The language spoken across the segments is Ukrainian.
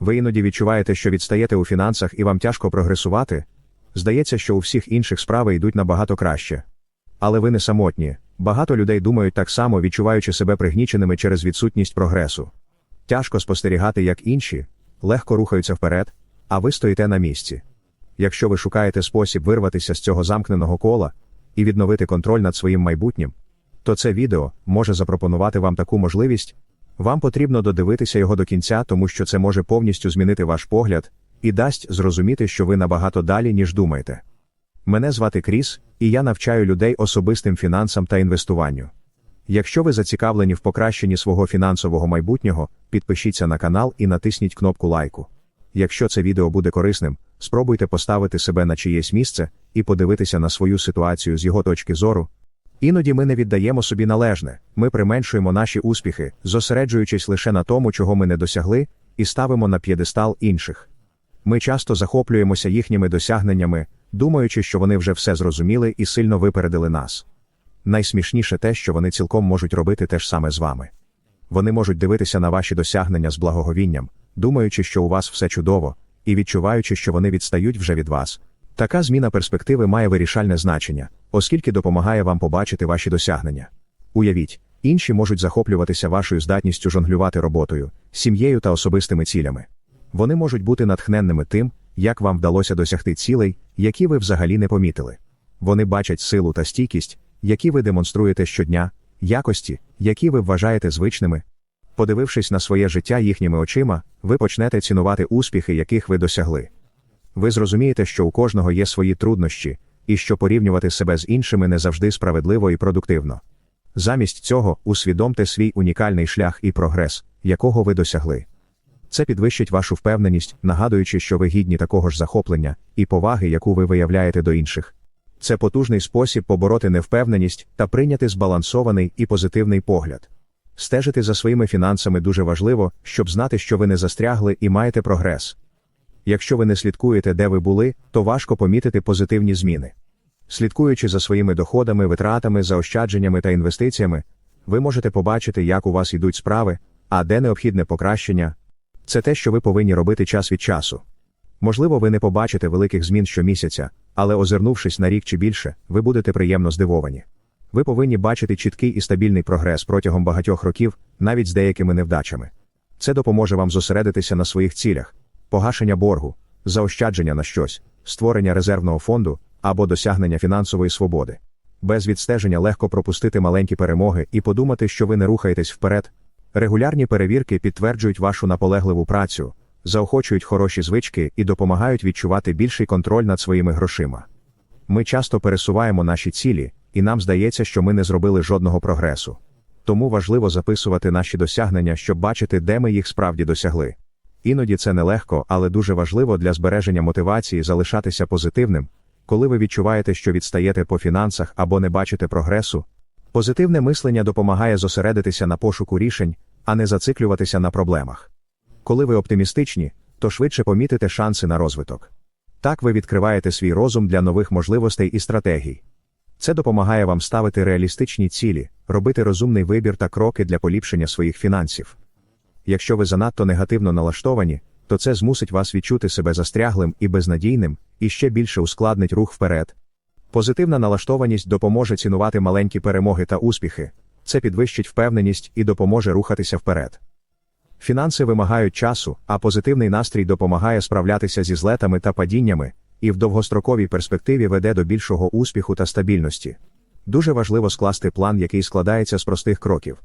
Ви іноді відчуваєте, що відстаєте у фінансах і вам тяжко прогресувати. Здається, що у всіх інших справи йдуть набагато краще. Але ви не самотні. Багато людей думають так само, відчуваючи себе пригніченими через відсутність прогресу. Тяжко спостерігати, як інші легко рухаються вперед, а ви стоїте на місці. Якщо ви шукаєте спосіб вирватися з цього замкненого кола і відновити контроль над своїм майбутнім, то це відео може запропонувати вам таку можливість. Вам потрібно додивитися його до кінця, тому що це може повністю змінити ваш погляд і дасть зрозуміти, що ви набагато далі, ніж думаєте. Мене звати Кріс, і я навчаю людей особистим фінансам та інвестуванню. Якщо ви зацікавлені в покращенні свого фінансового майбутнього, підпишіться на канал і натисніть кнопку лайку. Якщо це відео буде корисним, спробуйте поставити себе на чиєсь місце і подивитися на свою ситуацію з його точки зору. Іноді ми не віддаємо собі належне, ми применшуємо наші успіхи, зосереджуючись лише на тому, чого ми не досягли, і ставимо на п'єдестал інших. Ми часто захоплюємося їхніми досягненнями, думаючи, що вони вже все зрозуміли і сильно випередили нас. Найсмішніше те, що вони цілком можуть робити те ж саме з вами. Вони можуть дивитися на ваші досягнення з благоговінням, думаючи, що у вас все чудово, і відчуваючи, що вони відстають вже від вас. Така зміна перспективи має вирішальне значення, оскільки допомагає вам побачити ваші досягнення. Уявіть, інші можуть захоплюватися вашою здатністю жонглювати роботою, сім'єю та особистими цілями. Вони можуть бути натхненними тим, як вам вдалося досягти цілей, які ви взагалі не помітили. Вони бачать силу та стійкість, які ви демонструєте щодня, якості, які ви вважаєте звичними. Подивившись на своє життя їхніми очима, ви почнете цінувати успіхи, яких ви досягли. Ви зрозумієте, що у кожного є свої труднощі, і що порівнювати себе з іншими не завжди справедливо і продуктивно. Замість цього усвідомте свій унікальний шлях і прогрес, якого ви досягли. Це підвищить вашу впевненість, нагадуючи, що ви гідні такого ж захоплення і поваги, яку ви виявляєте до інших. Це потужний спосіб побороти невпевненість та прийняти збалансований і позитивний погляд. Стежити за своїми фінансами дуже важливо, щоб знати, що ви не застрягли і маєте прогрес. Якщо ви не слідкуєте, де ви були, то важко помітити позитивні зміни. Слідкуючи за своїми доходами, витратами, заощадженнями та інвестиціями, ви можете побачити, як у вас йдуть справи, а де необхідне покращення. Це те, що ви повинні робити час від часу. Можливо, ви не побачите великих змін щомісяця, але озирнувшись на рік чи більше, ви будете приємно здивовані. Ви повинні бачити чіткий і стабільний прогрес протягом багатьох років, навіть з деякими невдачами. Це допоможе вам зосередитися на своїх цілях, погашення боргу, заощадження на щось, створення резервного фонду або досягнення фінансової свободи. Без відстеження легко пропустити маленькі перемоги і подумати, що ви не рухаєтесь вперед. Регулярні перевірки підтверджують вашу наполегливу працю, заохочують хороші звички і допомагають відчувати більший контроль над своїми грошима. Ми часто пересуваємо наші цілі, і нам здається, що ми не зробили жодного прогресу. Тому важливо записувати наші досягнення, щоб бачити, де ми їх справді досягли. Іноді це нелегко, але дуже важливо для збереження мотивації залишатися позитивним, коли ви відчуваєте, що відстаєте по фінансах або не бачите прогресу. Позитивне мислення допомагає зосередитися на пошуку рішень, а не зациклюватися на проблемах. Коли ви оптимістичні, то швидше помітите шанси на розвиток. Так ви відкриваєте свій розум для нових можливостей і стратегій. Це допомагає вам ставити реалістичні цілі, робити розумний вибір та кроки для поліпшення своїх фінансів. Якщо ви занадто негативно налаштовані, то це змусить вас відчути себе застряглим і безнадійним, і ще більше ускладнить рух вперед. Позитивна налаштованість допоможе цінувати маленькі перемоги та успіхи, це підвищить впевненість і допоможе рухатися вперед. Фінанси вимагають часу, а позитивний настрій допомагає справлятися зі злетами та падіннями, і в довгостроковій перспективі веде до більшого успіху та стабільності. Дуже важливо скласти план, який складається з простих кроків.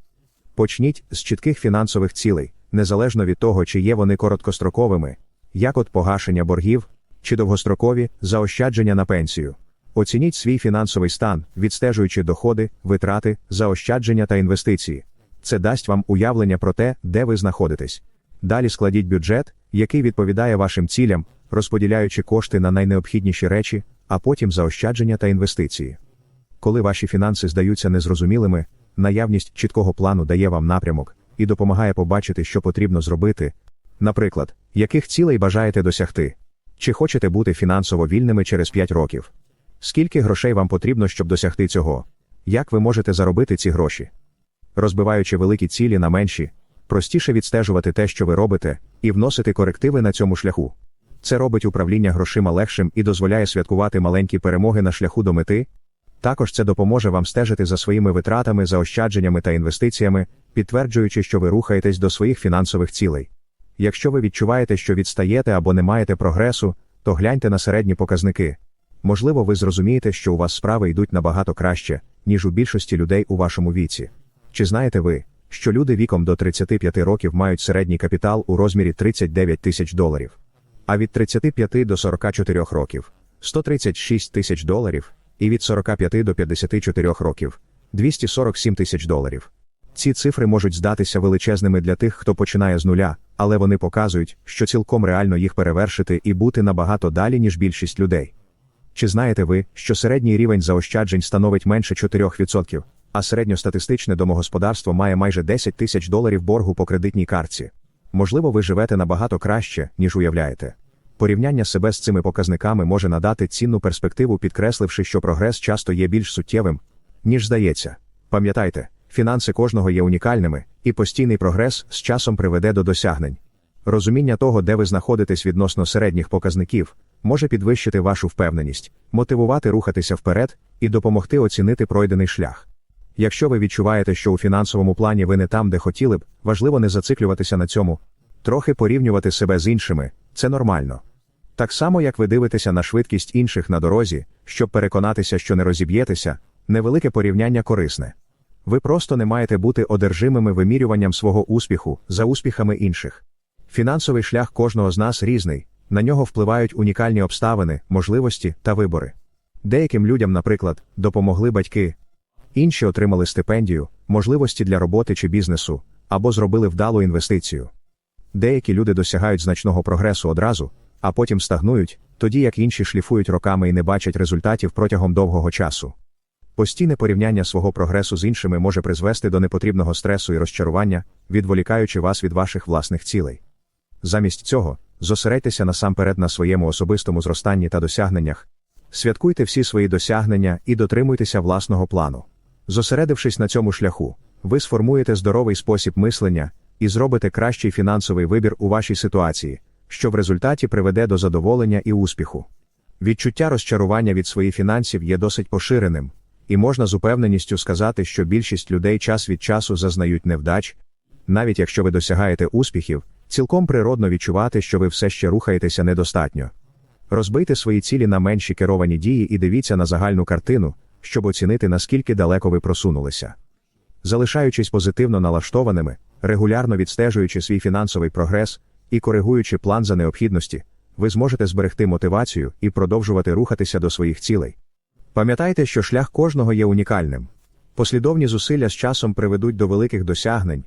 Почніть з чітких фінансових цілей, незалежно від того, чи є вони короткостроковими, як от погашення боргів, чи довгострокові заощадження на пенсію. Оцініть свій фінансовий стан, відстежуючи доходи, витрати, заощадження та інвестиції. Це дасть вам уявлення про те, де ви знаходитесь. Далі складіть бюджет, який відповідає вашим цілям, розподіляючи кошти на найнеобхідніші речі, а потім заощадження та інвестиції. Коли ваші фінанси здаються незрозумілими, наявність чіткого плану дає вам напрямок і допомагає побачити, що потрібно зробити. Наприклад, яких цілей бажаєте досягти? Чи хочете бути фінансово вільними через 5 років? Скільки грошей вам потрібно, щоб досягти цього? Як ви можете заробити ці гроші? Розбиваючи великі цілі на менші, простіше відстежувати те, що ви робите, і вносити корективи на цьому шляху. Це робить управління грошима легшим і дозволяє святкувати маленькі перемоги на шляху до мети. Також це допоможе вам стежити за своїми витратами, заощадженнями та інвестиціями, підтверджуючи, що ви рухаєтесь до своїх фінансових цілей. Якщо ви відчуваєте, що відстаєте або не маєте прогресу, то гляньте на середні показники. Можливо, ви зрозумієте, що у вас справи йдуть набагато краще, ніж у більшості людей у вашому віці. Чи знаєте ви, що люди віком до 35 років мають середній капітал у розмірі 39 тисяч доларів, а від 35 до 44 років 136 тисяч доларів, і від 45 до 54 років 247 тисяч доларів. Ці цифри можуть здатися величезними для тих, хто починає з нуля, але вони показують, що цілком реально їх перевершити і бути набагато далі, ніж більшість людей. Чи знаєте ви, що середній рівень заощаджень становить менше 4%, а середньостатистичне домогосподарство має майже 10 тисяч доларів боргу по кредитній картці? Можливо, ви живете набагато краще, ніж уявляєте. Порівняння себе з цими показниками може надати цінну перспективу, підкресливши, що прогрес часто є більш суттєвим, ніж здається. Пам'ятайте, фінанси кожного є унікальними, і постійний прогрес з часом приведе до досягнень. Розуміння того, де ви знаходитесь відносно середніх показників, може підвищити вашу впевненість, мотивувати рухатися вперед і допомогти оцінити пройдений шлях. Якщо ви відчуваєте, що у фінансовому плані ви не там, де хотіли б, важливо не зациклюватися на цьому, трохи порівнювати себе з іншими це нормально. Так само, як ви дивитеся на швидкість інших на дорозі, щоб переконатися, що не розіб'єтеся, невелике порівняння корисне. Ви просто не маєте бути одержимими вимірюванням свого успіху за успіхами інших. Фінансовий шлях кожного з нас різний, на нього впливають унікальні обставини, можливості та вибори. Деяким людям, наприклад, допомогли батьки, інші отримали стипендію, можливості для роботи чи бізнесу, або зробили вдалу інвестицію. Деякі люди досягають значного прогресу одразу, а потім стагнують, тоді як інші шліфують роками і не бачать результатів протягом довгого часу. Постійне порівняння свого прогресу з іншими може призвести до непотрібного стресу і розчарування, відволікаючи вас від ваших власних цілей. Замість цього, зосередьтеся насамперед на своєму особистому зростанні та досягненнях. Святкуйте всі свої досягнення і дотримуйтеся власного плану. Зосередившись на цьому шляху, ви сформуєте здоровий спосіб мислення і зробите кращий фінансовий вибір у вашій ситуації, що в результаті приведе до задоволення і успіху. Відчуття розчарування від своїх фінансів є досить поширеним, і можна з упевненістю сказати, що більшість людей час від часу зазнають невдач, навіть якщо ви досягаєте успіхів, цілком природно відчувати, що ви все ще рухаєтеся недостатньо. Розбийте свої цілі на менші керовані дії і дивіться на загальну картину, щоб оцінити, наскільки далеко ви просунулися. Залишаючись позитивно налаштованими, регулярно відстежуючи свій фінансовий прогрес і коригуючи план за необхідності, ви зможете зберегти мотивацію і продовжувати рухатися до своїх цілей. Пам'ятайте, що шлях кожного є унікальним. Послідовні зусилля з часом приведуть до великих досягнень,